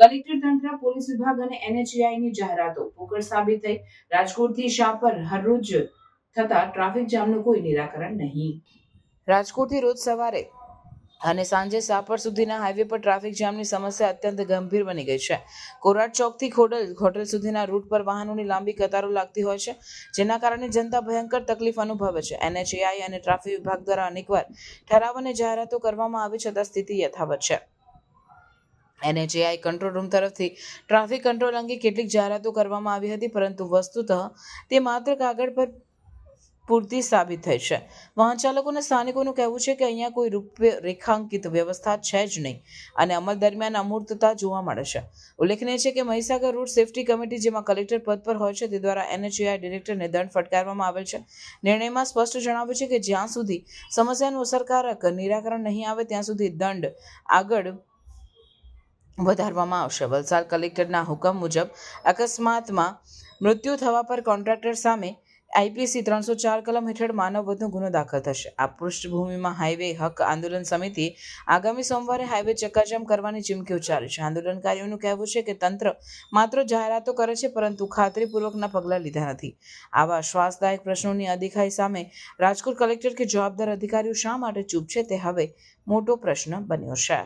Collector તંત્ર, police વિભાગ અને એનએચએઆઈની જાહેરાતો. પોકળ સાબિત થઈ. રાજકોટથી શાપર હરરોજ થતા ટ્રાફિક જામનું કોઈ નિરાકરણ નહીં. રાજકોટથી રોજ સવારે અને સાંજે સાપર સુધીના હાઈવે પર ટ્રાફિક જામની સમસ્યા અત્યંત ગંભીર બની ગઈ છે. કોરાટ ચોકથી ખોડલ, હોટલ સુધીના રૂટ પર વાહનોની લાંબી કતારો લાગતી હોય છે, જેના કારણે જનતા ભયંકર તકલીફ અનુભવે છે. એનએચએઆઈ અને ટ્રાફિક વિભાગ દ્વારા અનેકવાર ઠરાવ અને જાહેરાતો કરવામાં આવી છતાં સ્થિતિ યથાવત છે. એનએચએઆઈ કંટ્રોલ રૂમ તરફથી ટ્રાફિક કંટ્રોલ અંગે કેટલીક જાહેરાતો કરવામાં આવી હતી, પરંતુ વસ્તુતઃ તે માત્ર કાગળ પર પૂરતી સાબિત થઈ છે. વાહન ચાલકો અને સ્થાનિકોનું કહેવું છે કે અહીંયા કોઈ રૂપે રેખાંકિત વ્યવસ્થા છે જ નહીં અને અમલ દરમિયાન અમૂર્તતા જોવા મળે છે. ઉલ્લેખનીય છે કે મહીસાગર રૂટ સેફટી કમિટી જેમાં કલેક્ટર પદ પર હોય છે, તે દ્વારા એનએચએઆઈ ડિરેક્ટરને દંડ ફટકારવામાં આવેલ છે. નિર્ણયમાં સ્પષ્ટ જણાવ્યું છે કે જ્યાં સુધી સમસ્યાનું અસરકારક નિરાકરણ નહીં આવે, ત્યાં સુધી દંડ આગળ વધારવામાં આવશે. વલસાડ કલેક્ટરના હુકમ મુજબ અકસ્માતમાં મૃત્યુ થવા પર કોન્ટ્રાક્ટર સામે આઈપીસી ત્રણસો ચાર કલમ હેઠળ માનવવધનો ગુનો દાખલ થશે. આ પૃષ્ઠભૂમિમાં હાઈવે હક આંદોલન સમિતિ આગામી સોમવારે હાઈવે ચક્કાજામ કરવાની ચીમકી ઉચ્ચારી છે. આંદોલનકારીઓનું કહેવું છે કે તંત્ર માત્ર જાહેરાતો કરે છે, પરંતુ ખાતરીપૂર્વકના પગલાં લીધા નથી. આવા શ્વાસદાયક પ્રશ્નોની અધિકારી સામે રાજકોટ કલેક્ટર કે જવાબદાર અધિકારીઓ શા માટે ચૂપ છે તે હવે મોટો પ્રશ્ન બન્યો છે.